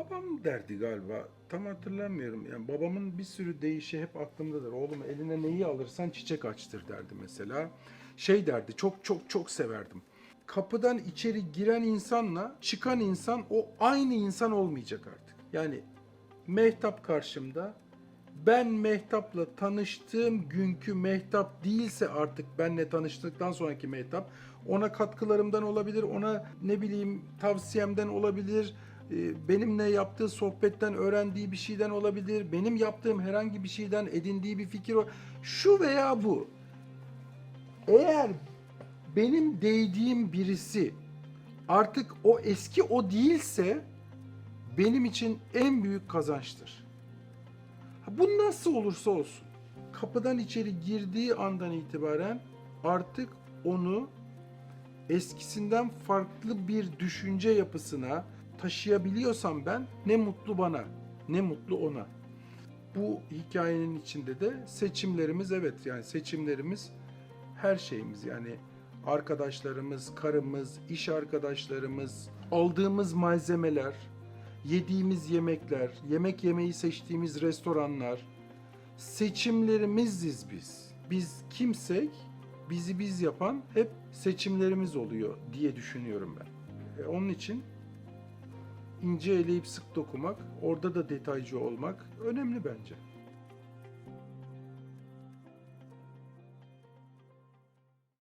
babam derdi galiba. Tam hatırlamıyorum. Yani babamın bir sürü deyişi hep aklımdadır. Oğlum eline neyi alırsan çiçek açtır derdi mesela. Şey derdi. Çok çok çok severdim. Kapıdan içeri giren insanla çıkan insan o aynı insan olmayacak artık. Yani Mehtap karşımda. Ben Mehtap'la tanıştığım günkü Mehtap değilse artık benle tanıştıktan sonraki Mehtap ona katkılarımdan olabilir, ona ne bileyim tavsiyemden olabilir, benimle yaptığı sohbetten öğrendiği bir şeyden olabilir, benim yaptığım herhangi bir şeyden edindiği bir fikir o. Şu veya bu. Eğer benim değdiğim birisi artık o eski o değilse benim için en büyük kazançtır. Bu nasıl olursa olsun. Kapıdan içeri girdiği andan itibaren artık onu eskisinden farklı bir düşünce yapısına taşıyabiliyorsam ben ne mutlu bana, ne mutlu ona. Bu hikayenin içinde de seçimlerimiz evet yani seçimlerimiz her şeyimiz yani arkadaşlarımız, karımız, iş arkadaşlarımız, aldığımız malzemeler, yediğimiz yemekler, yemek yemeyi seçtiğimiz restoranlar, seçimlerimiziz biz. Biz kimsek bizi biz yapan hep seçimlerimiz oluyor diye düşünüyorum ben. E, onun için ince eleyip sık dokumak, orada da detaycı olmak önemli bence.